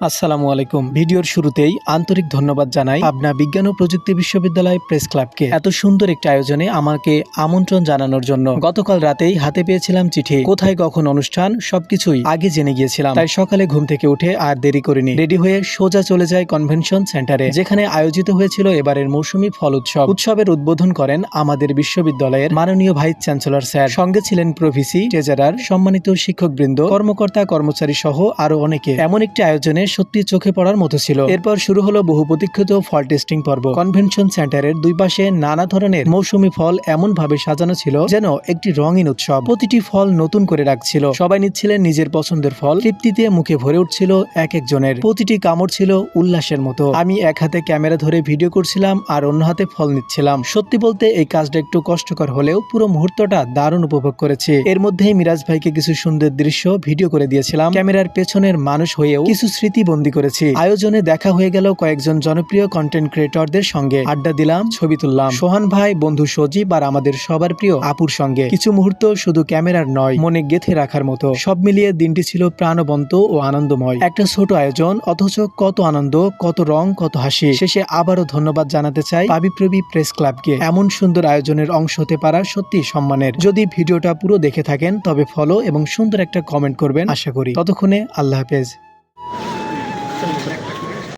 আসসালামু আলাইকুম। ভিডিওর শুরুতেই আন্তরিক ধন্যবাদ জানাই পাবনা বিজ্ঞান ও প্রযুক্তি বিশ্ববিদ্যালয় প্রেস ক্লাবকে। এত সুন্দর একটি আয়োজনে আমাকে আমন্ত্রণ জানানোর জন্য। গতকাল রাতেই হাতে পেয়েছিলাম চিঠি। কোথায় কখন অনুষ্ঠান, সবকিছুই আগে জেনে গিয়েছিলাম। তাই সকালে ঘুম থেকে উঠে আর দেরি করিনি। রেডি হয়ে সোজা চলে যায় কনভেনশন সেন্টারে, যেখানে আয়োজিত হয়েছিল এবারের মৌসুমী ফল উৎসব। উৎসবের উদ্বোধন করেন আমাদের বিশ্ববিদ্যালয়ের মাননীয় ভাইস চ্যান্সেলর স্যার। সঙ্গে ছিলেন প্রভিসি ট্রেজারার, সম্মানিত শিক্ষকবৃন্দ, কর্মকর্তা কর্মচারী সহ আরও অনেকে। এমন একটি আয়োজনে সত্যি চোখে পড়ার মতো ছিল। এরপর শুরু হলো বহু প্রতীক্ষিত ফল টেস্টিং পর্ব। কনভেনশন সেন্টারের দুই পাশে নানা ধরনের মৌসুমী ফল এমন ভাবে সাজানো ছিল যেন একটি রঙিন উৎসব। প্রতিটি ফল নতুন করে রাখছিল। সবাই নিচ্ছিলেন নিজের পছন্দের ফল। তৃপ্তিতে মুখে ভরে উঠছিল এক একজনের। প্রতিটি কামড় ছিল উল্লাসের মতো। আমি এক হাতে ক্যামেরা ধরে ভিডিও করছিলাম আর অন্য হাতে ফল নিচ্ছিলাম। সত্যি বলতে এই কাজটা একটু কষ্টকর হলেও পুরো মুহূর্তটা দারুণ উপভোগ করেছি। এর মধ্যেই মিরাজ ভাইকে কিছু সুন্দর দৃশ্য ভিডিও করে দিয়েছিলাম। ক্যামেরার পেছনের মানুষ হয়েও কিছু স্মৃতি বন্দি করেছি। আয়োজনে দেখা হয়ে গেল কয়েকজন জনপ্রিয় কন্টেন্ট ক্রিয়েটরদের সঙ্গে। আড্ডা দিলাম, ছবি তুললাম। সোহান ভাই, বন্ধু সজীব আর আমাদের সবার প্রিয় আপুর সঙ্গে। কিছু মুহূর্ত শুধু ক্যামেরার নয়, মনে গেথে রাখার মতো। সব মিলিয়ে দিনটি ছিল প্রাণবন্ত ও আনন্দময়। একটা ছোট আয়োজন, অথচ কত আনন্দ, কত রং, কত হাসি। শেষে আবারও ধন্যবাদ জানাতে চাই পাবিপ্রবি প্রেস ক্লাবকে। এমন সুন্দর আয়োজনের অংশ হতে পারা সত্যি সম্মানের। যদি ভিডিওটা পুরো দেখে থাকেন, তবে ফলো এবং সুন্দর একটা কমেন্ট করবেন, আশা করি। ততক্ষণে আল্লাহ হাফেজ। சொல்லுங்கள்